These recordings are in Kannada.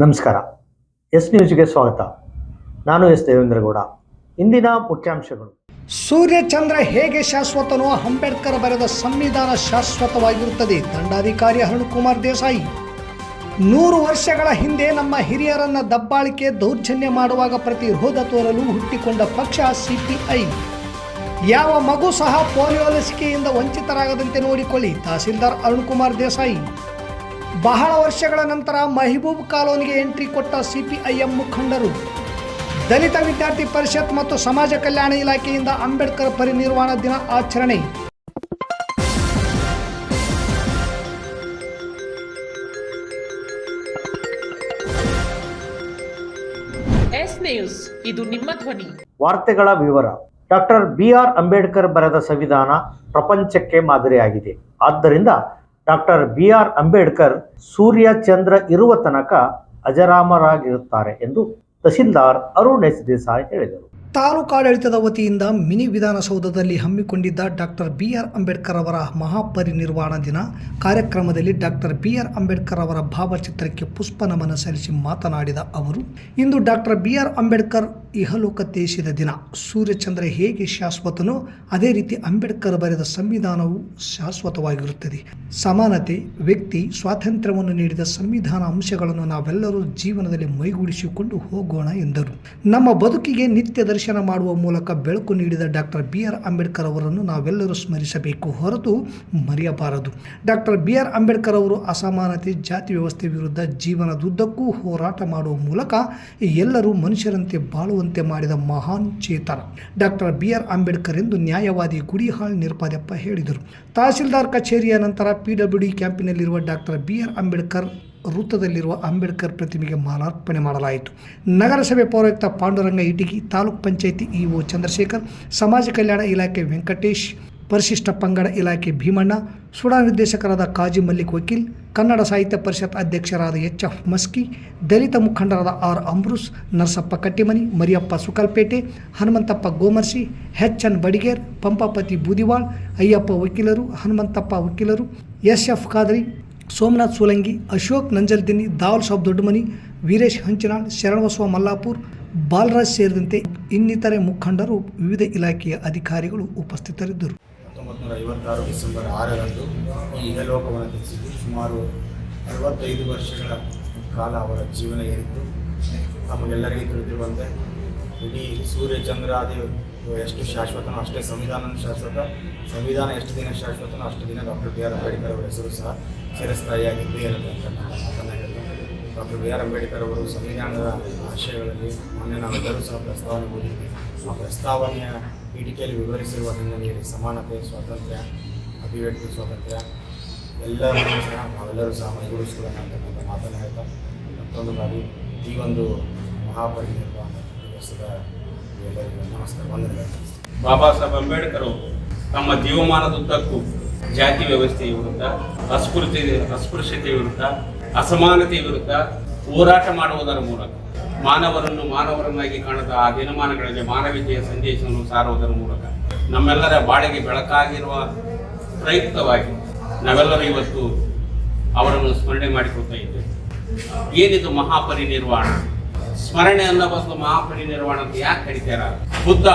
ನಮಸ್ಕಾರ. ಎಸ್ ನ್ಯೂಸ್ಗೆ ಸ್ವಾಗತ. ನಾನು ಎಸ್ ದೇವೇಂದ್ರಗೌಡ. ಇಂದಿನ ಮುಖ್ಯಾಂಶಗಳು. ಸೂರ್ಯಚಂದ್ರ ಹೇಗೆ ಶಾಶ್ವತನೋ ಅಂಬೇಡ್ಕರ್ ಬರೆದ ಸಂವಿಧಾನ ಶಾಶ್ವತವಾಗಿರುತ್ತದೆ. ದಂಡಾಧಿಕಾರಿ ಅರುಣ್ ದೇಸಾಯಿ. ನೂರು ವರ್ಷಗಳ ಹಿಂದೆ ನಮ್ಮ ಹಿರಿಯರನ್ನ ದಬ್ಬಾಳಿಕೆ ದೌರ್ಜನ್ಯ ಮಾಡುವಾಗ ಪ್ರತಿರೋಧ ತೋರಲು ಹುಟ್ಟಿಕೊಂಡ ಪಕ್ಷ ಸಿಪಿಐ. ಯಾವ ಮಗು ಸಹ ಪೋಲಿಯೋ ಲಸಿಕೆಯಿಂದ ವಂಚಿತರಾಗದಂತೆ ನೋಡಿಕೊಳ್ಳಿ. ತಹಸೀಲ್ದಾರ್ ಅರುಣ್ ಕುಮಾರ್ ದೇಸಾಯಿ. ಬಹಳ ವರ್ಷಗಳ ನಂತರ ಮಹಿಬೂಬ್ ಕಾಲೋನಿಗೆ ಎಂಟ್ರಿ ಕೊಟ್ಟ ಸಿಪಿಐಎಂ ಮುಖಂಡರು. ದಲಿತ ವಿದ್ಯಾರ್ಥಿ ಪರಿಷತ್ ಮತ್ತು ಸಮಾಜ ಕಲ್ಯಾಣ ಇಲಾಖೆಯಿಂದ ಅಂಬೇಡ್ಕರ್ ಪರಿನಿರ್ವಾಣ ದಿನ ಆಚರಣೆ. ಎಸ್ ನ್ಯೂಸ್ ಇದು ನಿಮ್ಮ ಧ್ವನಿ. ವಾರ್ತೆಗಳ ವಿವರ. ಡಾಕ್ಟರ್ ಬಿ ಆರ್ ಅಂಬೇಡ್ಕರ್ ಬರೆದ ಸಂವಿಧಾನ ಪ್ರಪಂಚಕ್ಕೆ ಮಾದರಿಯಾಗಿದೆ. ಆದ್ದರಿಂದ ಡಾಕ್ಟರ್ ಬಿ ಆರ್ ಅಂಬೇಡ್ಕರ್ ಸೂರ್ಯ ಚಂದ್ರ ಇರುವ ತನಕ ಅಜರಾಮರಾಗಿರುತ್ತಾರೆ ಎಂದು ತಹಸೀಲ್ದಾರ್ ಅರುಣ್ ಎಸ್ ದೇಸಾಯಿ ಹೇಳಿದರು. ತಾಲೂಕಾಡಳಿತದ ವತಿಯಿಂದ ಮಿನಿ ವಿಧಾನಸೌಧದಲ್ಲಿ ಹಮ್ಮಿಕೊಂಡಿದ್ದ ಡಾಕ್ಟರ್ ಬಿ ಆರ್ ಅಂಬೇಡ್ಕರ್ ಅವರ ಮಹಾಪರಿನಿರ್ವಾಣ ದಿನ ಕಾರ್ಯಕ್ರಮದಲ್ಲಿ ಡಾಕ್ಟರ್ ಬಿ ಆರ್ ಅಂಬೇಡ್ಕರ್ ಅವರ ಭಾವಚಿತ್ರಕ್ಕೆ ಪುಷ್ಪ ನಮನ ಸಲ್ಲಿಸಿ ಮಾತನಾಡಿದ ಅವರು, ಇಂದು ಡಾಕ್ಟರ್ ಬಿ ಆರ್ ಅಂಬೇಡ್ಕರ್ ಇಹಲೋಕ ತೇಸಿದ ದಿನ. ಸೂರ್ಯಚಂದ್ರ ಹೇಗೆ ಶಾಶ್ವತನೋ ಅದೇ ರೀತಿ ಅಂಬೇಡ್ಕರ್ ಬರೆದ ಸಂವಿಧಾನವು ಶಾಶ್ವತವಾಗಿರುತ್ತದೆ. ಸಮಾನತೆ, ವ್ಯಕ್ತಿ, ಸ್ವಾತಂತ್ರ್ಯವನ್ನು ನೀಡಿದ ಸಂವಿಧಾನ ಅಂಶಗಳನ್ನು ನಾವೆಲ್ಲರೂ ಜೀವನದಲ್ಲಿ ಮೈಗೂಡಿಸಿಕೊಂಡು ಹೋಗೋಣ ಎಂದರು. ನಮ್ಮ ಬದುಕಿಗೆ ನಿತ್ಯ ದರ್ಶನ ಮಾಡುವ ಮೂಲಕ ಬೆಳಕು ನೀಡಿದ ಡಾಕ್ಟರ್ ಬಿ ಆರ್ ಅಂಬೇಡ್ಕರ್ ಅವರನ್ನು ನಾವೆಲ್ಲರೂ ಸ್ಮರಿಸಬೇಕು ಹೊರತು ಮರೆಯಬಾರದು. ಡಾಕ್ಟರ್ ಬಿ ಆರ್ ಅಂಬೇಡ್ಕರ್ ಅವರು ಅಸಮಾನತೆ, ಜಾತಿ ವ್ಯವಸ್ಥೆ ವಿರುದ್ಧ ಜೀವನದುದ್ದಕ್ಕೂ ಹೋರಾಟ ಮಾಡುವ ಮೂಲಕ ಎಲ್ಲರೂ ಮನುಷ್ಯರಂತೆ ಬಾಳುವಂತೆ ಮಾಡಿದ ಮಹಾನ್ ಚೇತನ. ಡಾಕ್ಟರ್ ಬಿ ಆರ್ ಅಂಬೇಡ್ಕರ್ ಎಂದು ನ್ಯಾಯವಾದಿ ಗುಡಿಹಾಳ್ ನಿರ್ಪಾದಪ್ಪ ಹೇಳಿದರು. ತಹಸೀಲ್ದಾರ್ ಕಚೇರಿಯ ನಂತರ ಪಿ ಡಬ್ಲ್ಯೂ ಡಿ ಕ್ಯಾಂಪಿನಲ್ಲಿರುವ ಡಾಕ್ಟರ್ ಬಿ ಆರ್ ಅಂಬೇಡ್ಕರ್ ವೃತ್ತದಲ್ಲಿರುವ ಅಂಬೇಡ್ಕರ್ ಪ್ರತಿಮೆಗೆ ಮಾಲಾರ್ಪಣೆ ಮಾಡಲಾಯಿತು. ನಗರಸಭೆ ಪೌರಾಯುಕ್ತ ಪಾಂಡುರಂಗ ಇಟಗಿ, ತಾಲೂಕ್ ಪಂಚಾಯಿತಿ ಇಒ ಚಂದ್ರಶೇಖರ್, ಸಮಾಜ ಕಲ್ಯಾಣ ಇಲಾಖೆ ವೆಂಕಟೇಶ್, ಪರಿಶಿಷ್ಟ ಪಂಗಡ ಇಲಾಖೆ ಭೀಮಣ್ಣ, ಸುಡಾ ನಿರ್ದೇಶಕರಾದ ಕಾಜಿ ಮಲ್ಲಿಕ್ ವಕೀಲ್, ಕನ್ನಡ ಸಾಹಿತ್ಯ ಪರಿಷತ್ ಅಧ್ಯಕ್ಷರಾದ ಎಚ್ ಎಫ್ ಮಸ್ಕಿ, ದಲಿತ ಮುಖಂಡರಾದ R Ambrose Narasappa Kattimani, Mariyappa Sukalpete, Hanumanthappa Gomarsi, H N Badiger, Pampapati Budival, Ayyappa ವಕೀಲರು, ಹನುಮಂತಪ್ಪ ವಕೀಲರು, ಎಸ್ ಎಫ್ ಖಾದ್ರಿ ಸೋಮನಾಥ್ ಸೋಲಂಗಿ ಅಶೋಕ್ ನಂಜಲ್ದಿನಿ ದಾವಲ್ ಸಾಬ್ ದೊಡ್ಡಮನಿ, ವೀರೇಶ್ ಹಂಚನಾಳ್, ಶರಣಬಸವ ಮಲ್ಲಾಪುರ್, ಬಾಲರಾಜ್ ಸೇರಿದಂತೆ ಇನ್ನಿತರೆ ಮುಖಂಡರು ವಿವಿಧ ಇಲಾಖೆಯ ಅಧಿಕಾರಿಗಳು ಉಪಸ್ಥಿತರಿದ್ದರು. ಹತ್ತೊಂಬತ್ತು ನೂರ ಐವತ್ತಾರು ಡಿಸೆಂಬರ್ ಆರರಂದು ಈ ಇಹಲೋಕವನ್ನು ತಿಳಿಸಿದ್ದು ಸುಮಾರು ಅರವತ್ತೈದು ವರ್ಷಗಳ ಕಾಲ ಅವರ ಜೀವನ ಏರಿತ್ತು. ನಮಗೆಲ್ಲರಿಗೂ ತಿಳಿದಿರುವಂತೆ ಇಡೀ ಸೂರ್ಯ ಚಂದ್ರಾದಿ ಎಷ್ಟು ಶಾಶ್ವತನೋ ಅಷ್ಟೇ ಸಂವಿಧಾನ ಶಾಶ್ವತ. ಸಂವಿಧಾನ ಎಷ್ಟು ದಿನ ಶಾಶ್ವತನೋ ಅಷ್ಟು ದಿನ ಡಾಕ್ಟರ್ ಬಿ ಆರ್ ಅಂಬೇಡ್ಕರ್ ಅವರ ಹೆಸರು ಸಹ ಚಿರಸ್ಥಾಯಿಯಾಗಿದ್ದು ಇರುತ್ತೆ ಅಂತ ನಾನು ಮಾತನ್ನು ಡಾಕ್ಟರ್ ಬಿ ಆರ್ ಅಂಬೇಡ್ಕರ್ ಅವರು ಸಂವಿಧಾನದ ಆಶಯಗಳಲ್ಲಿ ಮೊನ್ನೆ ನಾವೆಲ್ಲರೂ ಸಹ ಪ್ರಸ್ತಾವನೆ ಓದಿದ್ವಿ ಆ ಪ್ರಸ್ತಾವನೆಯ ಪೀಠಿಕೆಯಲ್ಲಿ ವಿವರಿಸಿರುವ ಹಿನ್ನೆಲೆಯಲ್ಲಿ ಸಮಾನತೆ, ಸ್ವಾತಂತ್ರ್ಯ, ಅಭಿವ್ಯಕ್ತಿ, ಸ್ವಾತಂತ್ರ್ಯ ಎಲ್ಲರನ್ನೂ ಸಹ ನಾವೆಲ್ಲರೂ ಸಹ ಮೈಗೂಡಿಸಿಕೊಳ್ಳೋಣ ಅಂತಕ್ಕಂಥ ಮಾತನ್ನು ಹೇಳ್ತಾ ಮತ್ತೊಂದು ಬಾರಿ ಈ ಒಂದು ಮಹಾಪರಿನಿರ್ವಾಣ ದಿವಸದ ಎಲ್ಲರಿಗೂ ನಮಸ್ಕಾರ. ವಂದನೆಗಳು. ಬಾಬಾ ಸಾಹೇಬ್ ಅಂಬೇಡ್ಕರ್ ಅವರು ತಮ್ಮ ಜೀವಮಾನದುದ್ದಕ್ಕೂ ಜಾತಿ ವ್ಯವಸ್ಥೆಯ ವಿರುದ್ಧ ಅಸ್ಪೃಶ್ಯ ಅಸ್ಪೃಶ್ಯತೆಯ ವಿರುದ್ಧ, ಅಸಮಾನತೆಯ ವಿರುದ್ಧ ಹೋರಾಟ ಮಾಡುವುದರ ಮೂಲಕ, ಮಾನವರನ್ನು ಮಾನವರನ್ನಾಗಿ ಕಾಣದ ಆ ದಿನಮಾನಗಳಲ್ಲಿ ಮಾನವೀಯತೆಯ ಸಂದೇಶವನ್ನು ಸಾರುವುದರ ಮೂಲಕ ನಮ್ಮೆಲ್ಲರ ಬಾಳಿಗೆ ಬೆಳಕಾಗಿರುವ ಪ್ರಯುಕ್ತವಾಗಿ ನಾವೆಲ್ಲರೂ ಇವತ್ತು ಅವರನ್ನು ಸ್ಮರಣೆ ಮಾಡಿಕೊಳ್ತಾ ಇದ್ದೇವೆ. ಏನಿದು ಮಹಾಪರಿನಿರ್ವಾಣ? ಸ್ಮರಣೆ ಅನ್ನೋ ಬದಲು ಮಹಾಪರಿನಿರ್ವಾಣ ಅಂತ ಯಾಕೆ ಕರೀತಾರ? ಬುದ್ಧ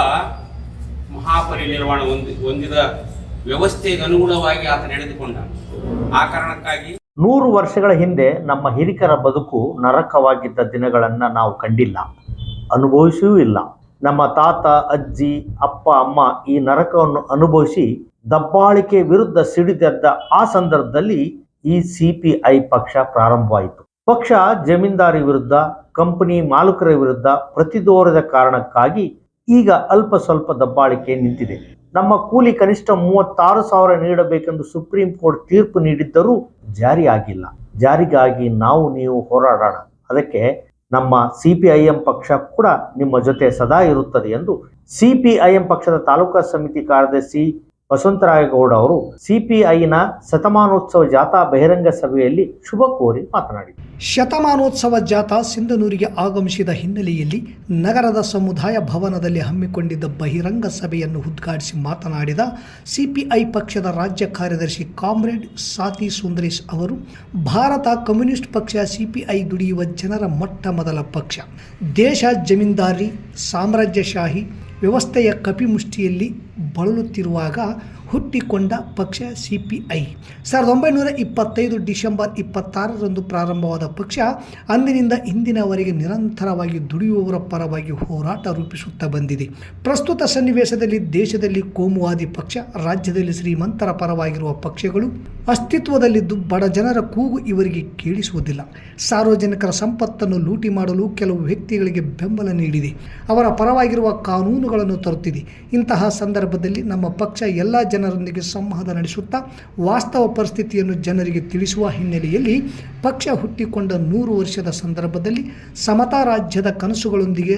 ಮಹಾಪರಿನಿರ್ವಾಣ ಹೊಂದಿ, ಹೊಂದಿದ ವ್ಯವಸ್ಥೆಗೆ ಅನುಗುಣವಾಗಿ ಆತ ನಡೆದುಕೊಂಡ. ಆ ಕಾರಣಕ್ಕಾಗಿ ನೂರು ವರ್ಷಗಳ ಹಿಂದೆ ನಮ್ಮ ಹಿರಿಕರ ಬದುಕು ನರಕವಾಗಿದ್ದ ದಿನಗಳನ್ನ ನಾವು ಕಂಡಿಲ್ಲ. ಅನುಭವಿಸೂ ಇಲ್ಲ. ನಮ್ಮ ತಾತ, ಅಜ್ಜಿ, ಅಪ್ಪ, ಅಮ್ಮ ಈ ನರಕವನ್ನು ಅನುಭವಿಸಿ ದಬ್ಬಾಳಿಕೆ ವಿರುದ್ಧ ಸಿಡಿದೆದ್ದ ಆ ಸಂದರ್ಭದಲ್ಲಿ ಈ ಸಿಪಿಐ ಪಕ್ಷ ಪ್ರಾರಂಭವಾಯಿತು. ಪಕ್ಷ ಜಮೀನ್ದಾರಿ ವಿರುದ್ಧ, ಕಂಪನಿ ಮಾಲೀಕರ ವಿರುದ್ಧ ಪ್ರತಿದೋರದ ಕಾರಣಕ್ಕಾಗಿ ಈಗ ಅಲ್ಪ ಸ್ವಲ್ಪ ದಬ್ಬಾಳಿಕೆ ನಿಂತಿದೆ. ನಮ್ಮ ಕೂಲಿ ಕನಿಷ್ಠ ಮೂವತ್ತಾರು ಸಾವಿರ ನೀಡಬೇಕೆಂದು ಸುಪ್ರೀಂ ಕೋರ್ಟ್ ತೀರ್ಪು ನೀಡಿದ್ದರೂ ಜಾರಿಯಾಗಿಲ್ಲ. ಜಾರಿಗಾಗಿ ನಾವು, ನೀವು ಹೋರಾಡೋಣ. ಅದಕ್ಕೆ ನಮ್ಮ ಸಿಪಿಐಎಂ ಪಕ್ಷ ಕೂಡ ನಿಮ್ಮ ಜೊತೆ ಸದಾ ಇರುತ್ತದೆ ಎಂದು ಸಿಪಿಐಎಂ ಪಕ್ಷದ ತಾಲೂಕಾ ಸಮಿತಿ ಕಾರ್ಯದರ್ಶಿ ವಸಂತರಾಯಗೌಡ ಅವರು ಸಿಪಿಐನ ಶತಮಾನೋತ್ಸವ ಜಾಥಾ ಬಹಿರಂಗ ಸಭೆಯಲ್ಲಿ ಶುಭ ಕೋರಿ ಮಾತನಾಡಿದರು. ಶತಮಾನೋತ್ಸವ ಜಾಥಾ ಸಿಂಧನೂರಿಗೆ ಆಗಮಿಸಿದ ಹಿನ್ನೆಲೆಯಲ್ಲಿ ನಗರದ ಸಮುದಾಯ ಭವನದಲ್ಲಿ ಹಮ್ಮಿಕೊಂಡಿದ್ದ ಬಹಿರಂಗ ಸಭೆಯನ್ನು ಉದ್ಘಾಟಿಸಿ ಮಾತನಾಡಿದ ಸಿಪಿಐ ಪಕ್ಷದ ರಾಜ್ಯ ಕಾರ್ಯದರ್ಶಿ ಕಾಮ್ರೇಡ್ ಸಾತಿ ಸುಂದರೇಶ್ ಅವರು, ಭಾರತ ಕಮ್ಯುನಿಸ್ಟ್ ಪಕ್ಷ ಸಿಪಿಐ ದುಡಿಯುವ ಜನರ ಮೊಟ್ಟ ಮೊದಲ ಪಕ್ಷ, ದೇಶ ಜಮೀನ್ದಾರಿ, ಸಾಮ್ರಾಜ್ಯಶಾಹಿ ವ್ಯವಸ್ಥೆಯ ಕಪಿಮುಷ್ಟಿಯಲ್ಲಿ ಬಳಲುತ್ತಿರುವಾಗ ಹುಟ್ಟಿಕೊಂಡ ಪಕ್ಷ ಸಿ ಪಿ ಐ ಸಾವಿರದ ಒಂಬೈನೂರ ಇಪ್ಪತ್ತೈದು ಡಿಸೆಂಬರ್ ಇಪ್ಪತ್ತಾರರಂದು ಪ್ರಾರಂಭವಾದ ಪಕ್ಷ ಅಂದಿನಿಂದ ಇಂದಿನವರೆಗೆ ನಿರಂತರವಾಗಿ ದುಡಿಯುವವರ ಪರವಾಗಿ ಹೋರಾಟ ರೂಪಿಸುತ್ತಾ ಬಂದಿದೆ. ಪ್ರಸ್ತುತ ಸನ್ನಿವೇಶದಲ್ಲಿ ದೇಶದಲ್ಲಿ ಕೋಮುವಾದಿ ಪಕ್ಷ, ರಾಜ್ಯದಲ್ಲಿ ಶ್ರೀಮಂತರ ಪರವಾಗಿರುವ ಪಕ್ಷಗಳು ಅಸ್ತಿತ್ವದಲ್ಲಿದ್ದು ಬಡ ಜನರ ಕೂಗು ಇವರಿಗೆ ಕೇಳಿಸುವುದಿಲ್ಲ. ಸಾರ್ವಜನಿಕರ ಸಂಪತ್ತನ್ನು ಲೂಟಿ ಮಾಡಲು ಕೆಲವು ವ್ಯಕ್ತಿಗಳಿಗೆ ಬೆಂಬಲ ನೀಡಿದೆ. ಅವರ ಪರವಾಗಿರುವ ಕಾನೂನುಗಳನ್ನು ತರುತ್ತಿದೆ. ಇಂತಹ ಸಂದರ್ಭದಲ್ಲಿ ನಮ್ಮ ಪಕ್ಷ ಎಲ್ಲ ಜನರೊಂದಿಗೆ ಸಂವಾದ ನಡೆಸುತ್ತಾ ವಾಸ್ತವ ಪರಿಸ್ಥಿತಿಯನ್ನು ಜನರಿಗೆ ತಿಳಿಸುವ ಹಿನ್ನೆಲೆಯಲ್ಲಿ ಪಕ್ಷ ಹುಟ್ಟಿಕೊಂಡ ನೂರು ವರ್ಷದ ಸಂದರ್ಭದಲ್ಲಿ ಸಮತಾ ರಾಜ್ಯದ ಕನಸುಗಳೊಂದಿಗೆ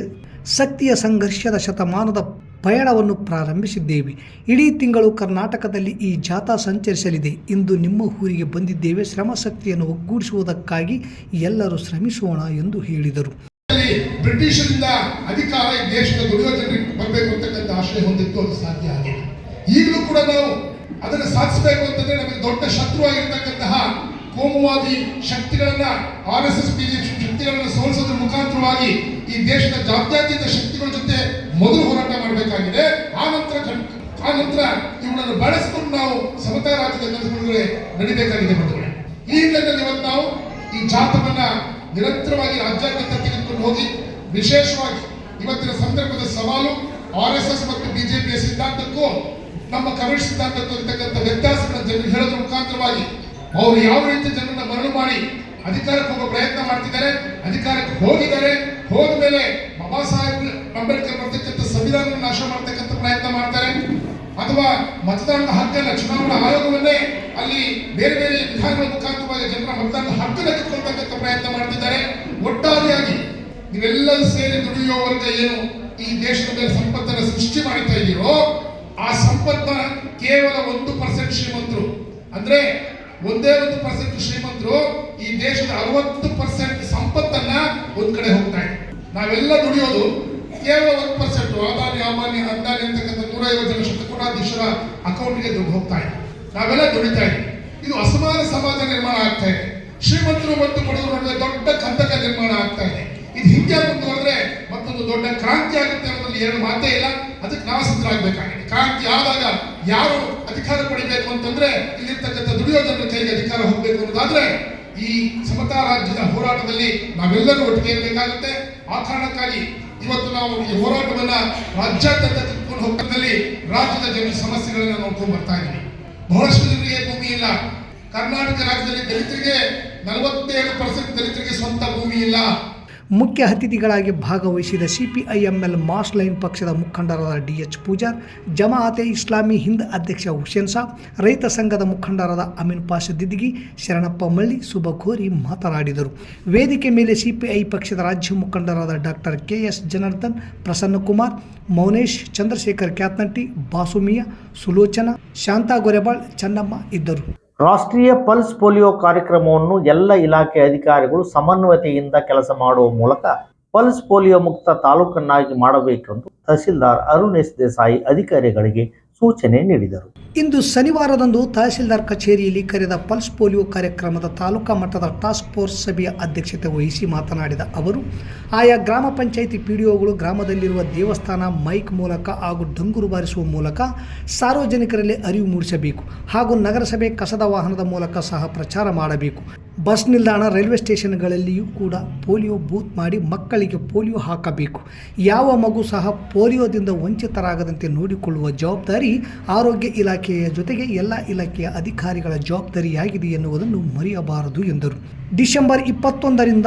ಶಕ್ತಿಯ ಸಂಘರ್ಷದ ಶತಮಾನದ ಪಯಣವನ್ನು ಪ್ರಾರಂಭಿಸಿದ್ದೇವೆ. ಇಡೀ ತಿಂಗಳು ಕರ್ನಾಟಕದಲ್ಲಿ ಈ ಜಾಥಾ ಸಂಚರಿಸಲಿದೆ. ಇಂದು ನಿಮ್ಮ ಊರಿಗೆ ಬಂದಿದ್ದೇವೆ. ಶ್ರಮ ಶಕ್ತಿಯನ್ನು ಒಗ್ಗೂಡಿಸುವುದಕ್ಕಾಗಿ ಎಲ್ಲರೂ ಶ್ರಮಿಸೋಣ ಎಂದು ಹೇಳಿದರು. ಬ್ರಿಟಿಷರಿಂದ ಅಧಿಕಾರ ದೇಶದ ಬರಬೇಕು ಅಂತಕ್ಕಂಥ ಆಶಯ ಹೊಂದಿತ್ತು ಅದು ಸಾಧ್ಯ ಆಗಿದೆ ಈಗಲೂ ಕೂಡ ನಾವು ಅದನ್ನು ಸಾಧಿಸಬೇಕು ಅಂತಂದ್ರೆ ನಮಗೆ ದೊಡ್ಡ ಶತ್ರು ಆಗಿರ್ತಕ್ಕಂತಹ ಕೋಮುವಾದಿ ಶಕ್ತಿಗಳನ್ನ ಆರ್ ಎಸ್ ಎಸ್ ಶಕ್ತಿಗಳನ್ನ ಸೋಲಿಸೋದ್ರ ಮುಖಾಂತರವಾಗಿ ಈ ದೇಶದ ಜಾತ್ಯತೀತ ಶಕ್ತಿಗಳ ಜೊತೆ ಮೊದಲು ಹೋರಾಟ ಮಾಡಬೇಕಾಗಿದೆ. ಆ ನಂತರ ಆ ನಂತರ ಇವುಗಳನ್ನು ಬಳಸಿಕೊಂಡು ನಾವು ಸಮತಾ ರಾಜ್ಯದ ಕನಸುಗಳಿಗೆ ನಡಿಬೇಕಾಗಿದೆ ಬಂಧುಗಳೇ. ಈ ಹಿನ್ನೆಲೆಯಲ್ಲಿ ಇವತ್ತು ನಾವು ಈ ಜಾತವನ್ನ ನಿರಂತರವಾಗಿ ರಾಜ್ಯಾದ್ಯಂತ ತೆಗೆದುಕೊಂಡು ಹೋಗಿ ವಿಶೇಷವಾಗಿ ಇವತ್ತಿನ ಸಂದರ್ಭದ ಸವಾಲು ಆರ್ ಎಸ್ ಎಸ್ ಮತ್ತು ಬಿಜೆಪಿಯ ಸಿದ್ಧಾಂತಕ್ಕೂ ನಮ್ಮ ಕಮ್ಯುನಿಸ್ಟ್ ಸಿದ್ಧಾಂತಕ್ಕೂ ಇರ್ತಕ್ಕಂಥ ವ್ಯತ್ಯಾಸಗಳನ್ನು ಜನರು ಹೇಳೋದ್ರ ಮುಖಾಂತರವಾಗಿ ಅವರು ಯಾವ ರೀತಿ ಜನರನ್ನ ಮರಳು ಮಾಡಿ ಅಧಿಕಾರಕ್ಕೆ ಹೋಗೋ ಪ್ರಯತ್ನ ಮಾಡ್ತಿದ್ದಾರೆ, ಅಧಿಕಾರಕ್ಕೆ ಹೋಗಿದ್ದಾರೆ ಹೋದ ಮೇಲೆ ಬಾಬಾ ಸಾಹೇಬ್ ಅಂಬೇಡ್ಕರ್ ಬರ್ತಕ್ಕಂಥ ಸಂವಿಧಾನವನ್ನು ನಾಶ ಮಾಡ್ತಕ್ಕಂಥ ಪ್ರಯತ್ನ ಮಾಡ್ತಾರೆ. ಅಥವಾ ಮತದಾನದ ಹಕ್ಕನ್ನು ಚುನಾವಣಾ ಆಯೋಗವನ್ನೇ ಅಲ್ಲಿ ಬೇರೆ ಬೇರೆ ವಿಧಾನಗಳ ಮುಖಾಂತರವಾಗಿ ಜನರ ಮತದಾನದ ಹಕ್ಕನ್ನು ಕಿತ್ಕೊಳ್ತಕ್ಕಂಥ ಪ್ರಯತ್ನ ಮಾಡ್ತಿದ್ದಾರೆ. ಒಟ್ಟಾರೆಯಾಗಿ ನೀವೆಲ್ಲರೂ ಸೇರಿ ದುಡಿಯುವ ವರ್ಗ ಏನು ಈ ದೇಶದ ಮೇಲೆ ಸಂಪತ್ತನ್ನು ಸೃಷ್ಟಿ ಮಾಡ್ತಾ ಇದ್ದೀರೋ ಆ ಸಂಪತ್ತ ಕೇವಲ ಒಂದು ಪರ್ಸೆಂಟ್ ಶ್ರೀಮಂತರು. ಅಂದ್ರೆ ಒಂದೇ ಒಂದು ಪರ್ಸೆಂಟ್ ಶ್ರೀಮಂತರು ಈ ದೇಶದ ಅರವತ್ತು ಪರ್ಸೆಂಟ್ ಸಂಪತ್ತನ್ನ ಒಂದ್ ಕಡೆ ಹೋಗ್ತಾ ಇದೆ. ನಾವೆಲ್ಲ ದುಡಿಯೋದು ಕೇವಲ ಒಂದು ಪರ್ಸೆಂಟ್ ಅದಾನಿ ಅಮಾನಿ, ಅಂದಾನಿ ಅಂತಕ್ಕಂಥ ನೂರೈವತ್ತು ಜನ ಶತಕೋಟಾಧೀಶರ ಅಕೌಂಟ್ಗೆ ದುಡ್ಡು ಹೋಗ್ತಾ ಇದೆ. ನಾವೆಲ್ಲ ದುಡಿತಾ ಇದ್ದೀವಿ. ಇದು ಅಸಮಾನ ಸಮಾಜ ನಿರ್ಮಾಣ ಆಗ್ತಾ ಇದೆ. ಶ್ರೀಮಂತರು ಮತ್ತು ಬಡವರು ನಡುವೆ ದೊಡ್ಡ ಕಂದಕ ನಿರ್ಮಾಣ ಆಗ್ತಾ ಇದೆ. ಇದು ಹಿಂಗೆ ಮುಂದುವರೆದ್ರೆ ಮತ್ತೊಂದು ದೊಡ್ಡ ಕ್ರಾಂತಿ ಆಗುತ್ತೆ ಅನ್ನೋದ್ರಲ್ಲಿ ಎರಡು ಮಾತೇ ಇಲ್ಲ. ಅದಕ್ಕೆ ನಾವು ಸಿದ್ಧರಾಗಬೇಕಾಗಿದೆ. ಕ್ರಾಂತಿ ಆದಾಗ ಯಾರು ಅಧಿಕಾರ ಪಡಿಬೇಕು ಅಂತಂದ್ರೆ ಇಲ್ಲಿರ್ತಕ್ಕಂಥ ದುಡಿಯೋ ಜನರ ಕೈಗೆ ಅಧಿಕಾರ ಹೋಗಬೇಕು ಅನ್ನೋದಾದ್ರೆ ಈ ಸಮತಾ ರಾಜ್ಯದ ಹೋರಾಟದಲ್ಲಿ ನಾವೆಲ್ಲರೂ ಒಟ್ಟಿಗೆ ಇರಬೇಕಾಗುತ್ತೆ. ಆ ಕಾರಣಕ್ಕಾಗಿ ಇವತ್ತು ನಾವು ಈ ಹೋರಾಟವನ್ನ ರಾಜ್ಯಾದ್ಯಂತ ತಿಳ್ಕೊಂಡು ಹೋಗ್ತದಲ್ಲಿ ರಾಜ್ಯದ ಜನರ ಸಮಸ್ಯೆಗಳನ್ನ ನೋಡ್ಕೊಂಡು ಬರ್ತಾ ಇದ್ದೀವಿ. ಬಹಳಷ್ಟು ಜನರಿಗೆ ಭೂಮಿ ಇಲ್ಲ. ಕರ್ನಾಟಕ ರಾಜ್ಯದಲ್ಲಿ ದಲಿತರಿಗೆ ನಲವತ್ತೇಳು ಪರ್ಸೆಂಟ್ ದಲಿತರಿಗೆ ಸ್ವಂತ ಭೂಮಿ ಇಲ್ಲ. ಮುಖ್ಯ ಅತಿಥಿಗಳಾಗಿ ಭಾಗವಹಿಸಿದ ಸಿಪಿಐಎಂಎಲ್ ಮಾಸ್ ಲೈನ್ ಪಕ್ಷದ ಮುಖಂಡರಾದ ಡಿ ಎಚ್ ಪೂಜಾರ್, ಜಮಾಅತೆ ಇಸ್ಲಾಮಿ ಹಿಂದ್ ಅಧ್ಯಕ್ಷ ಹುಸೇನ್ ಸಾಬ್, ರೈತ ಸಂಘದ ಮುಖಂಡರಾದ ಅಮೀನ್ ಪಾಷ ದಿದ್ಗಿ ಶರಣಪ್ಪ ಮಳ್ಳಿ ಕೋರಿ ಮಾತನಾಡಿದರು. ವೇದಿಕೆ ಮೇಲೆ ಸಿಪಿಐ ಪಕ್ಷದ ರಾಜ್ಯ ಮುಖಂಡರಾದ doctor K S Janardhan Prasannakumar Maunesh, Chandrashekar Kyatnatti, Basumiya, Sulochana, Shanta Gorebal, Channamma ಇದ್ದರು. ರಾಷ್ಟ್ರೀಯ ಪಲ್ಸ್ ಪೋಲಿಯೋ ಕಾರ್ಯಕ್ರಮವನ್ನು ಎಲ್ಲ ಇಲಾಖೆ ಅಧಿಕಾರಿಗಳು ಸಮನ್ವಯತೆಯಿಂದ ಕೆಲಸ ಮಾಡುವ ಮೂಲಕ ಪಲ್ಸ್ ಪೋಲಿಯೋ ಮುಕ್ತ ತಾಲೂಕನ್ನಾಗಿ ಮಾಡಬೇಕೆಂದು ತಹಸೀಲ್ದಾರ್ ಅರುಣ್ ಎಸ್ ದೇಸಾಯಿ ಅಧಿಕಾರಿಗಳಿಗೆ ಸೂಚನೆ ನೀಡಿದರು. ಇಂದು ಶನಿವಾರದಂದು ತಹಸೀಲ್ದಾರ್ ಕಚೇರಿಯಲ್ಲಿ ಕರೆದ ಪಲ್ಸ್ ಪೋಲಿಯೋ ಕಾರ್ಯಕ್ರಮದ ತಾಲೂಕಾ ಮಟ್ಟದ ಟಾಸ್ಕ್ ಫೋರ್ಸ್ ಸಭೆಯ ಅಧ್ಯಕ್ಷತೆ ವಹಿಸಿ ಮಾತನಾಡಿದ ಅವರು, ಆಯಾ ಗ್ರಾಮ ಪಂಚಾಯಿತಿ ಪಿಡಿಒಗಳು ಗ್ರಾಮದಲ್ಲಿರುವ ದೇವಸ್ಥಾನ, ಮೈಕ್ ಮೂಲಕ ಹಾಗೂ ಡಂಗುರು ಬಾರಿಸುವ ಮೂಲಕ ಸಾರ್ವಜನಿಕರಲ್ಲಿ ಅರಿವು ಮೂಡಿಸಬೇಕು ಹಾಗೂ ನಗರಸಭೆ ಕಸದ ವಾಹನದ ಮೂಲಕ ಸಹ ಪ್ರಚಾರ ಮಾಡಬೇಕು. ಬಸ್ ನಿಲ್ದಾಣ ರೈಲ್ವೆ ಸ್ಟೇಷನ್ಗಳಲ್ಲಿಯೂ ಕೂಡ ಪೋಲಿಯೋ ಬೂತ್ ಮಾಡಿ ಮಕ್ಕಳಿಗೆ ಪೋಲಿಯೋ ಹಾಕಬೇಕು. ಯಾವ ಮಗು ಸಹ ಪೋಲಿಯೋದಿಂದ ವಂಚಿತರಾಗದಂತೆ ನೋಡಿಕೊಳ್ಳುವ ಜವಾಬ್ದಾರಿ ಆರೋಗ್ಯ ಇಲಾಖೆಯ ಜೊತೆಗೆ ಎಲ್ಲ ಇಲಾಖೆಯ ಅಧಿಕಾರಿಗಳ ಜವಾಬ್ದಾರಿಯಾಗಿದೆ ಎನ್ನುವುದನ್ನು ಮರೆಯಬಾರದು ಎಂದರು. ಡಿಸೆಂಬರ್ ಇಪ್ಪತ್ತೊಂದರಿಂದ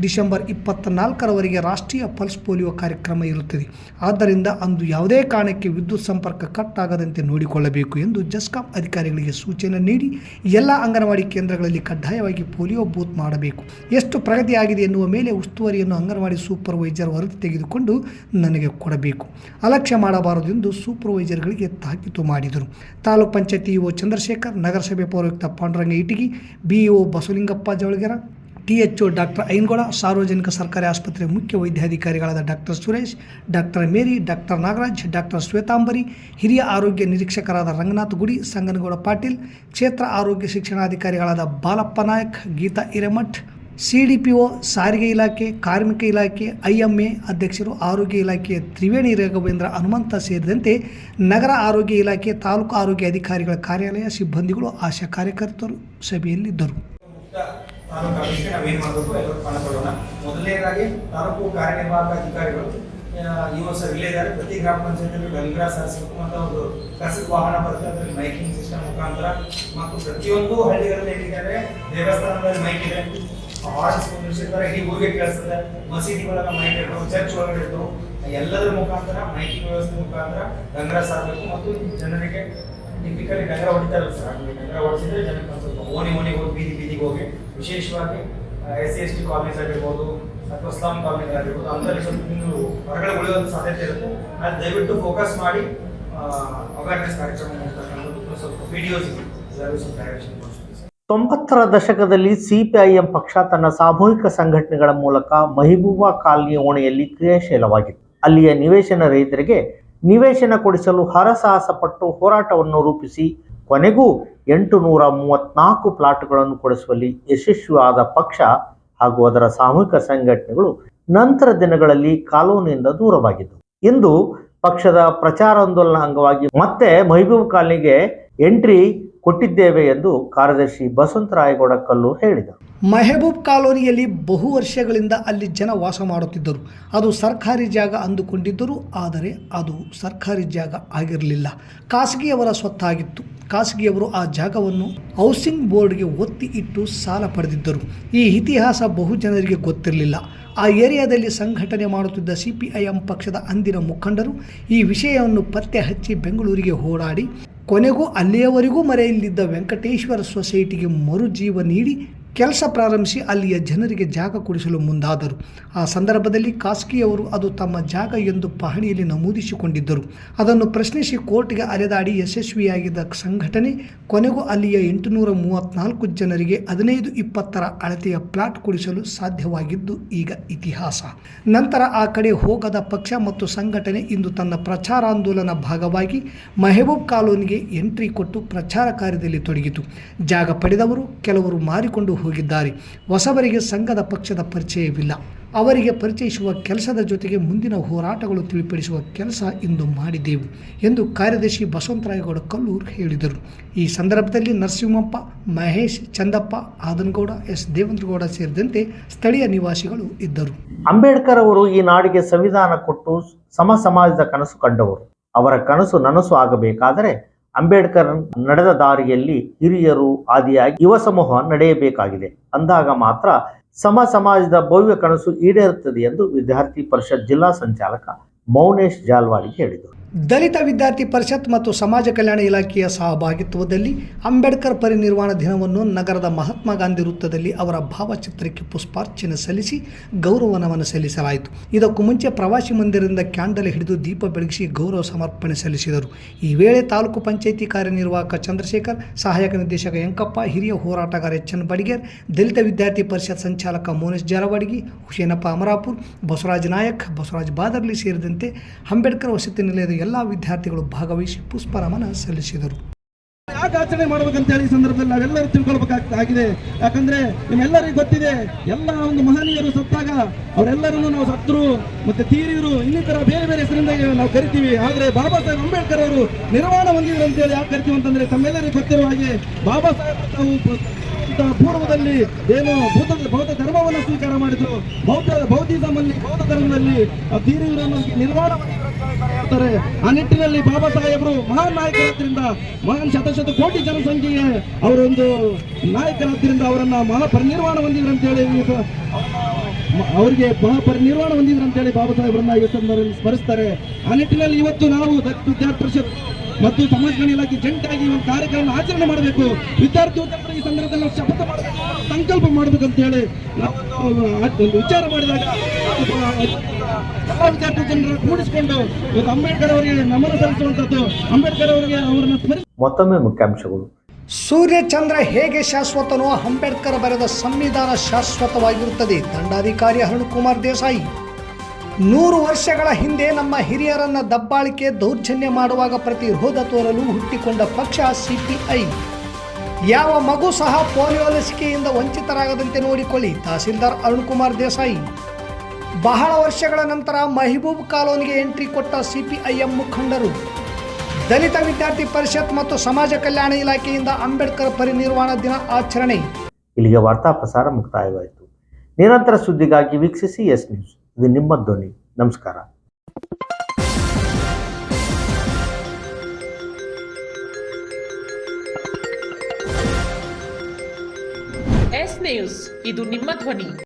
ಡಿಸೆಂಬರ್ ಇಪ್ಪತ್ತ್ನಾಲ್ಕರವರೆಗೆ ರಾಷ್ಟ್ರೀಯ ಪಲ್ಸ್ ಪೋಲಿಯೋ ಕಾರ್ಯಕ್ರಮ ಇರುತ್ತದೆ. ಆದ್ದರಿಂದ ಅಂದು ಯಾವುದೇ ಕಾರಣಕ್ಕೆ ವಿದ್ಯುತ್ ಸಂಪರ್ಕ ಕಟ್ ಆಗದಂತೆ ನೋಡಿಕೊಳ್ಳಬೇಕು ಎಂದು ಜಸ್ಕಾಂ ಅಧಿಕಾರಿಗಳಿಗೆ ಸೂಚನೆ ನೀಡಿ, ಎಲ್ಲ ಅಂಗನವಾಡಿ ಕೇಂದ್ರಗಳಲ್ಲಿ ಕಡ್ಡಾಯವಾಗಿ ಪೋಲಿಯೋ ಬೂತ್ ಮಾಡಬೇಕು. ಎಷ್ಟು ಪ್ರಗತಿಯಾಗಿದೆ ಎನ್ನುವ ಮೇಲೆ ಉಸ್ತುವಾರಿಯನ್ನು ಅಂಗನವಾಡಿ ಸೂಪರ್ವೈಸರ್ ವರದಿ ತೆಗೆದುಕೊಂಡು ನನಗೆ ಕೊಡಬೇಕು. ಅಲಕ್ಷ್ಯ ಮಾಡಬಾರದು ಎಂದು ಸೂಪರ್ವೈಸರ್ಗಳಿಗೆ ತಾಕೀತು ಮಾಡಿದರು. ತಾಲೂಕ್ ಪಂಚಾಯತ್ ಇಒ ಚಂದ್ರಶೇಖರ್, ನಗರಸಭೆ ಪೌರಯುಕ್ತ Panduranga Itagi, BEO Basavalingappa Javalagera THO doctor Ainagola, ಸಾರ್ವಜನಿಕ ಸರ್ಕಾರಿ ಆಸ್ಪತ್ರೆ ಮುಖ್ಯ ವೈದ್ಯಾಧಿಕಾರಿಗಳಾದ doctor Suresh, doctor Mary, doctor Nagaraj, doctor Shwetambari, ಹಿರಿಯ ಆರೋಗ್ಯ ನಿರೀಕ್ಷಕರಾದ ರಂಗನಾಥ್ ಗುಡಿ, ಸಂಗನಗೌಡ ಪಾಟೀಲ್, ಕ್ಷೇತ್ರ ಆರೋಗ್ಯ ಶಿಕ್ಷಣಾಧಿಕಾರಿಗಳಾದ ಬಾಲಪ್ಪ ನಾಯಕ್, ಗೀತಾ ಹಿರೇಮಠ್ ಸಿಡಿಪಿಒ ಸಾರಿಗೆ ಇಲಾಖೆ, ಕಾರ್ಮಿಕ ಇಲಾಖೆ, ಐ ಎಂ ಎ ಅಧ್ಯಕ್ಷರು, ಆರೋಗ್ಯ ಇಲಾಖೆಯ ತ್ರಿವೇಣಿ ರಾಘವೇಂದ್ರ ಹನುಮಂತ ಸೇರಿದಂತೆ ನಗರ ಆರೋಗ್ಯ ಇಲಾಖೆ, ತಾಲೂಕು ಆರೋಗ್ಯ ಅಧಿಕಾರಿಗಳ ಕಾರ್ಯಾಲಯ, ಸಿಬ್ಬಂದಿಗಳು, ಆಶಾ ಕಾರ್ಯಕರ್ತರು ಸಭೆಯಲ್ಲಿದ್ದರು. ತಾಲೂಕು ಆಫೀಸ್ಗೆ ನಾವೇನು ಮಾಡಬೇಕು, ಎಲ್ಲರೂ ಪಣ ಕೊಡೋಣ ಮೊದಲನೇದಾಗಿ ತಾಲೂಕು ಕಾರ್ಯನಿರ್ವಾಹಕ ಅಧಿಕಾರಿಗಳು ಈ ವರ್ಷ ಇಲ್ಲೇ ಇದ್ದಾರೆ. ಪ್ರತಿ ಗ್ರಾಮ ಪಂಚಾಯತಿಯಲ್ಲಿ ಗಂಗ್ರಾ ಸಾರಿಸಬೇಕು ಅಂತ ಒಂದು ಕಸದ ವಾಹನ ಬರುತ್ತೆ. ಅದರಲ್ಲಿ ಮೈಕಿಂಗ್ ಸಿಸ್ಟಮ್ ಮುಖಾಂತರ. ಮತ್ತು ಪ್ರತಿಯೊಂದು ಹಳ್ಳಿಗಳಲ್ಲಿ ಏನಿದ್ದಾರೆ ದೇವಸ್ಥಾನದಲ್ಲಿ ಮೈಕ್ ಇದೆ. ಹಾರ್ನ್ಸ್ ಇಡೀ ಊರಿಗೆ ಕೇಳಿಸ್ತದೆ. ಮಸೀದಿ ಒಳಗೆ ಮೈಕ್ ಇರ್ತವೆ ಚರ್ಚ್ ಒಳಗಡೆ ಎಲ್ಲದರ ಮುಖಾಂತರ, ಮೈಕಿಂಗ್ ವ್ಯವಸ್ಥೆ ಮುಖಾಂತರ ಗಂಗ್ರಾ ಸಾರಬೇಕು. ಮತ್ತು ಜನರಿಗೆ ಟಿಪಿಕಲಿ ನಗರ ಹೊಡಿತಾರಲ್ಲ ಸರ್ ನಗರ ಹೊಡಿಸಿದ್ರೆ ಜನಕ್ಕೆ ಸ್ವಲ್ಪ ಓಣಿ ಓಣಿ ಹೋಗಿ ಬೀದಿ ಬೀದಿಗೆ ಹೋಗಿ ವಿಶೇಷವಾಗಿ S C S T college ಆಗಿರ್ಬೋದು ಅಥವಾ ಸ್ಲಾಮ್ ಕಾಲೇಜ್ ಆಗಿರ್ಬೋದು ಅಂತಲ್ಲಿ ಸ್ವಲ್ಪ ನೀವು ಹೊರಗಡೆ ಉಳಿಯುವಂಥ ಸಾಧ್ಯತೆ ಇರುತ್ತೆ. ಅದು ದಯವಿಟ್ಟು ಫೋಕಸ್ ಮಾಡಿ ಅವೇರ್ನೆಸ್ ಕಾರ್ಯಕ್ರಮ ಮಾಡ್ತಕ್ಕಂಥದ್ದು ಸ್ವಲ್ಪ ವಿಡಿಯೋಸ್ ಎಲ್ಲರೂ ಸ್ವಲ್ಪ ಡೈರೆಕ್ಷನ್ ತೊಂಬತ್ತರ ದಶಕದಲ್ಲಿ ಸಿಪಿಐಎಂ ಪಕ್ಷ ತನ್ನ ಸಾಮೂಹಿಕ ಸಂಘಟನೆಗಳ ಮೂಲಕ ಮಹಿಬೂಬಾ ಕಾಲನಿ ಓಣೆಯಲ್ಲಿ ಕ್ರಿಯಾಶೀಲವಾಗಿತ್ತು. ಅಲ್ಲಿಯ ನಿವೇಶನ ರಹಿತರಿಗೆ ನಿವೇಶನ ಕೊಡಿಸಲು ಹರಸಾಹಸ ಪಟ್ಟು ಹೋರಾಟವನ್ನು ರೂಪಿಸಿ ಕೊನೆಗೂ ಎಂಟು ನೂರ ಮೂವತ್ನಾಲ್ಕು ಪ್ಲಾಟ್ಗಳನ್ನು ಕೊಡಿಸುವಲ್ಲಿ ಯಶಸ್ವಿಯಾದ ಪಕ್ಷ ಹಾಗೂ ಅದರ ಸಾಮೂಹಿಕ ಸಂಘಟನೆಗಳು ನಂತರ ದಿನಗಳಲ್ಲಿ ಕಾಲೋನಿಯಿಂದ ದೂರವಾಗಿದ್ದವು. ಇಂದು ಪಕ್ಷದ ಪ್ರಚಾರಾಂದೋಲನ ಅಂಗವಾಗಿ ಮತ್ತೆ ಮಹಬೂಬ್ ಕಾಲನಿಗೆ ಎಂಟ್ರಿ ಕೊಟ್ಟಿದ್ದೇವೆ ಎಂದು ಕಾರ್ಯದರ್ಶಿ ಬಸವಂತರಾಯಗೌಡ ಕಲ್ಲು ಹೇಳಿದರು. ಮೆಹಬೂಬ್ ಕಾಲೋನಿಯಲ್ಲಿ ಬಹು ವರ್ಷಗಳಿಂದ ಅಲ್ಲಿ ಜನ ವಾಸ ಮಾಡುತ್ತಿದ್ದರು. ಅದು ಸರ್ಕಾರಿ ಜಾಗ ಅಂದುಕೊಂಡಿದ್ದರು, ಆದರೆ ಅದು ಸರ್ಕಾರಿ ಜಾಗ ಆಗಿರಲಿಲ್ಲ. ಖಾಸಗಿಯವರ ಸ್ವತ್ತಾಗಿತ್ತು. ಖಾಸಗಿಯವರು ಆ ಜಾಗವನ್ನು ಹೌಸಿಂಗ್ ಬೋರ್ಡ್ಗೆ ಒತ್ತಿ ಇಟ್ಟು ಸಾಲ ಪಡೆದಿದ್ದರು. ಈ ಇತಿಹಾಸ ಬಹು ಜನರಿಗೆ ಗೊತ್ತಿರಲಿಲ್ಲ. ಆ ಏರಿಯಾದಲ್ಲಿ ಸಂಘಟನೆ ಮಾಡುತ್ತಿದ್ದ ಸಿ ಪಕ್ಷದ ಅಂದಿನ ಮುಖಂಡರು ಈ ವಿಷಯವನ್ನು ಪತ್ತೆ ಹಚ್ಚಿ ಬೆಂಗಳೂರಿಗೆ ಹೋರಾಡಿ, ಕೊನೆಗೂ ಅಲ್ಲಿಯವರೆಗೂ ಮರೆಯಲ್ಲಿದ್ದ ವೆಂಕಟೇಶ್ವರ ಸೊಸೈಟಿಗೆ ಮರುಜೀವ ನೀಡಿ ಕೆಲಸ ಪ್ರಾರಂಭಿಸಿ ಅಲ್ಲಿಯ ಜನರಿಗೆ ಜಾಗ ಕೊಡಿಸಲು ಮುಂದಾದರು. ಆ ಸಂದರ್ಭದಲ್ಲಿ ಖಾಸಗಿಯವರು ಅದು ತಮ್ಮ ಜಾಗ ಎಂದು ಪಹಣಿಯಲ್ಲಿ ನಮೂದಿಸಿಕೊಂಡಿದ್ದರು. ಅದನ್ನು ಪ್ರಶ್ನಿಸಿ ಕೋರ್ಟ್ಗೆ ಅಲೆದಾಡಿ ಯಶಸ್ವಿಯಾಗಿದ್ದ ಸಂಘಟನೆ ಕೊನೆಗೂ ಅಲ್ಲಿಯ ಎಂಟುನೂರ ಮೂವತ್ತ್ನಾಲ್ಕು ಜನರಿಗೆ ಹದಿನೈದು ಇಪ್ಪತ್ತರ ಅಳತೆಯ ಪ್ಲಾಟ್ ಕೊಡಿಸಲು ಸಾಧ್ಯವಾಗಿದ್ದು ಈಗ ಇತಿಹಾಸ. ನಂತರ ಆ ಕಡೆ ಹೋಗದ ಪಕ್ಷ ಮತ್ತು ಸಂಘಟನೆ ಇಂದು ತನ್ನ ಪ್ರಚಾರಾಂದೋಲನ ಭಾಗವಾಗಿ ಮೆಹಬೂಬ್ ಕಾಲೋನಿಗೆ ಎಂಟ್ರಿ ಕೊಟ್ಟು ಪ್ರಚಾರ ಕಾರ್ಯದಲ್ಲಿ ತೊಡಗಿತು. ಜಾಗ ಪಡೆದವರು ಕೆಲವರು ಮಾರಿಕೊಂಡು ಹೋಗಿದ್ದಾರೆ. ಹೊಸಬರಿಗೆ ಸಂಘದ ಪಕ್ಷದ ಪರಿಚಯವಿಲ್ಲ. ಅವರಿಗೆ ಪರಿಚಯಿಸುವ ಕೆಲಸದ ಜೊತೆಗೆ ಮುಂದಿನ ಹೋರಾಟಗಳು ತಿಳಿಪಡಿಸುವ ಕೆಲಸ ಇಂದು ಮಾಡಿದೆವು ಎಂದು ಕಾರ್ಯದರ್ಶಿ ಬಸವಂತರಾಯಗೌಡ ಕಲ್ಲೂರು ಹೇಳಿದರು. ಈ ಸಂದರ್ಭದಲ್ಲಿ ನರಸಿಂಹಪ್ಪ, ಮಹೇಶ್, ಚಂದಪ್ಪ, ಆದನಗೌಡ, ಎಸ್. ದೇವೇಂದ್ರಗೌಡ ಸೇರಿದಂತೆ ಸ್ಥಳೀಯ ನಿವಾಸಿಗಳು ಇದ್ದರು. ಅಂಬೇಡ್ಕರ್ ಅವರು ಈ ನಾಡಿಗೆ ಸಂವಿಧಾನ ಕೊಟ್ಟು ಸಮ ಸಮಾಜದ ಕನಸು ಕಂಡವರು. ಅವರ ಕನಸು ನನಸು ಆಗಬೇಕಾದರೆ ಅಂಬೇಡ್ಕರ್ ನಡೆದ ದಾರಿಯಲ್ಲಿ ಹಿರಿಯರು ಆದಿಯಾಗಿ ಯುವ ಸಮೂಹ ನಡೆಯಬೇಕಾಗಿದೆ. ಅಂದಾಗ ಮಾತ್ರ ಸಮ ಸಮಾಜದ ಭವ್ಯ ಕನಸು ಈಡೇರುತ್ತದೆ ಎಂದು ವಿದ್ಯಾರ್ಥಿ ಪರಿಷತ್ ಜಿಲ್ಲಾ ಸಂಚಾಲಕ ಮೌನೇಶ್ ಜಾಲ್ವಾಡಿ ಹೇಳಿದರು. ದಲಿತ ವಿದ್ಯಾರ್ಥಿ ಪರಿಷತ್ ಮತ್ತು ಸಮಾಜ ಕಲ್ಯಾಣ ಇಲಾಖೆಯ ಸಹಭಾಗಿತ್ವದಲ್ಲಿ ಅಂಬೇಡ್ಕರ್ ಪರಿನಿರ್ವಾಣ ದಿನವನ್ನು ನಗರದ ಮಹಾತ್ಮ ಗಾಂಧಿ ವೃತ್ತದಲ್ಲಿ ಅವರ ಭಾವಚಿತ್ರಕ್ಕೆ ಪುಷ್ಪಾರ್ಚನೆ ಸಲ್ಲಿಸಿ ಗೌರವ ನಮನ ಸಲ್ಲಿಸಲಾಯಿತು. ಇದಕ್ಕೂ ಮುಂಚೆ ಪ್ರವಾಸಿ ಮಂದಿರದಿಂದ ಕ್ಯಾಂಡಲ್ ಹಿಡಿದು ದೀಪ ಬೆಳಗಿಸಿ ಗೌರವ ಸಮರ್ಪಣೆ ಸಲ್ಲಿಸಿದರು. ಈ ವೇಳೆ ತಾಲೂಕು ಪಂಚಾಯಿತಿ ಕಾರ್ಯನಿರ್ವಾಹಕ ಚಂದ್ರಶೇಖರ್, ಸಹಾಯಕ ನಿರ್ದೇಶಕ ಯಂಕಪ್ಪ ಹಿರಿಯ ಹೋರಾಟಗಾರ ಎಚ್ ಎನ್ ಬಡಿಗೇರ್, ದಲಿತ ವಿದ್ಯಾರ್ಥಿ ಪರಿಷತ್ ಸಂಚಾಲಕ ಮೋನೇಶ್ ಜಾರವಾಡಿಗಿ, ಹುಸೇನಪ್ಪ ಅಮರಾಪುರ್, ಬಸವರಾಜ್ ನಾಯಕ್, ಬಸವರಾಜ್ ಬಾದರ್ಲಿ ಸೇರಿದಂತೆ ಅಂಬೇಡ್ಕರ್ ವಸತಿ ನಿಲಯದ ಎಲ್ಲ ವಿದ್ಯಾರ್ಥಿಗಳು ಭಾಗವಹಿಸಿ ಪುಷ್ಪನಮನ ಸಲ್ಲಿಸಿದರು. ಯಾಕೆ ಆಚರಣೆ ಮಾಡಬೇಕಂತ ಹೇಳಿ ಸಂದರ್ಭದಲ್ಲಿ ನಾವೆಲ್ಲರೂ ತಿಳ್ಕೊಳ್ಬೇಕಾಗಿದೆ. ಯಾಕಂದ್ರೆ ನಿಮ್ಮೆಲ್ಲರಿಗೂ ಗೊತ್ತಿದೆ, ಎಲ್ಲ ಒಂದು ಮಹನೀಯರು ಸತ್ತಾಗ ಅವರೆಲ್ಲರನ್ನು ನಾವು ಸತ್ರು ಮತ್ತೆ ತೀರಿರು, ಇನ್ನಿತರ ಬೇರೆ ಬೇರೆ ಹೆಸರಿಂದ ನಾವು ಕರಿತೀವಿ. ಆದ್ರೆ ಬಾಬಾ ಸಾಹೇಬ್ ಅಂಬೇಡ್ಕರ್ ಅವರು ನಿರ್ವಾಣ ಹೊಂದಿದ್ರು ಅಂತ ಹೇಳಿ ಯಾಕೆ ಕರಿತೀವಿ ಅಂತಂದ್ರೆ ತಮ್ಮೆಲ್ಲರಿಗೂ ಗೊತ್ತಿರುವ ಹಾಗೆ ಬಾಬಾ ಸಾಹೇಬ್ ಪೂರ್ವದಲ್ಲಿ ಏನು ಬೌದ್ಧ ಬೌದ್ಧ ಧರ್ಮವನ್ನು ಸ್ವೀಕಾರ ಮಾಡಿದ್ರು. ಬೌದ್ಧ ಬೌದ್ಧಿಸಮ್ ಅಲ್ಲಿ ಬೌದ್ಧ ಧರ್ಮದಲ್ಲಿ ಆ ತೀರಿವರನ್ನು ಆ ನಿಟ್ಟಿನಲ್ಲಿ ಬಾಬಾ ಸಾಹೇಬರು ಮಹಾನ್ ನಾಯಕರಾದ್ರಿಂದ, ಮಹಾನ್ ಶತಶತ ಕೋಟಿ ಜನಸಂಖ್ಯೆಗೆ ಅವರೊಂದು ನಾಯಕರಾದ್ರಿಂದ ಅವರನ್ನ ಮಹಾ ಪರಿನಿರ್ವಾಣ ಹೊಂದಿದ್ರು ಅಂತ ಹೇಳಿ ಅವರಿಗೆ ಮಹಾಪರಿನಿರ್ವಾಣ ಹೊಂದಿದ್ರು ಅಂತೇಳಿ ಬಾಬಾ ಸಾಹೇಬ್ರನ್ನ ಈ ಸಂದರ್ಭದಲ್ಲಿ ಸ್ಮರಿಸ್ತಾರೆ. ಆ ನಿಟ್ಟಿನಲ್ಲಿ ಇವತ್ತು ನಾವು ವಿದ್ಯಾರ್ಥಿ ಪರಿಷತ್ ಮತ್ತು ಸಮಾಜ ಕಲ್ಯಾಣ ಇಲಾಖೆ ಜಂಟಾಗಿ ಒಂದು ಕಾರ್ಯಕ್ರಮ ಆಚರಣೆ ಮಾಡಬೇಕು. ವಿದ್ಯಾರ್ಥಿ ಈ ಸಂದರ್ಭದಲ್ಲಿ ಶಪಥ ಮಾಡಬೇಕು ಸಂಕಲ್ಪ ಮಾಡಬೇಕು ಅಂತ ಹೇಳಿ ನಾವು ವಿಚಾರ ಮಾಡಿದಾಗ ಎಲ್ಲ ವಿದ್ಯಾರ್ಥಿ ಜನರು ಕೂಡಿಸಿಕೊಂಡು ಇವತ್ತು ಅಂಬೇಡ್ಕರ್ ಅವರಿಗೆ ನಮನ ಸಲ್ಲಿಸುವಂತದ್ದು ಅಂಬೇಡ್ಕರ್ ಅವರಿಗೆ ಅವರನ್ನು ಸ್ಮರಿಸಿ ಮತ್ತೊಮ್ಮೆ ಮುಖ್ಯಾಂಶಗಳು. ಸೂರ್ಯಚಂದ್ರ ಹೇಗೆ ಶಾಶ್ವತನೋ ಅಂಬೇಡ್ಕರ್ ಬರೆದ ಸಂವಿಧಾನ ಶಾಶ್ವತವಾಗಿರುತ್ತದೆ, ದಂಡಾಧಿಕಾರಿ ಅರುಣ್ ಕುಮಾರ್ ದೇಸಾಯಿ. ನೂರು ವರ್ಷಗಳ ಹಿಂದೆ ನಮ್ಮ ಹಿರಿಯರನ್ನ ದಬ್ಬಾಳಿಕೆ ದೌರ್ಜನ್ಯ ಮಾಡುವಾಗ ಪ್ರತಿರೋಧ ತೋರಲು ಹುಟ್ಟಿಕೊಂಡ ಪಕ್ಷ ಸಿಪಿಐ. ಯಾವ ಮಗು ಸಹ ಪೋಲಿಯೋ ಲಸಿಕೆಯಿಂದ ವಂಚಿತರಾಗದಂತೆ ನೋಡಿಕೊಳ್ಳಿ, ತಹಸೀಲ್ದಾರ್ ಅರುಣ್ ಕುಮಾರ್ ದೇಸಾಯಿ. ಬಹಳ ವರ್ಷಗಳ ನಂತರ ಮಹಬೂಬ್ ಕಾಲೋನಿಗೆ ಎಂಟ್ರಿ ಕೊಟ್ಟ ಸಿಪಿಐಎಂ ಮುಖಂಡರು. ದಲಿತ ವಿದ್ಯಾರ್ಥಿ ಪರಿಷತ್ ಮತ್ತು ಸಮಾಜ ಕಲ್ಯಾಣ ಇಲಾಖೆಯಿಂದ ಅಂಬೇಡ್ಕರ್ ಪರಿನಿರ್ವಾಣ ದಿನ ಆಚರಣೆ. ಇಲ್ಲಿಗೆ ವಾರ್ತಾ ಪ್ರಸಾರ ಮುಕ್ತಾಯವಾಯಿತು. ನಿರಂತರ ಸುದ್ದಿಗಾಗಿ ವೀಕ್ಷಿಸಿ ಎಸ್ ನ್ಯೂಸ್. ಇದು ನಿಮ್ಮ ಧ್ವನಿ. ನಮಸ್ಕಾರ. ಎಸ್ ನ್ಯೂಸ್ ಇದು ನಿಮ್ಮ ಧ್ವನಿ.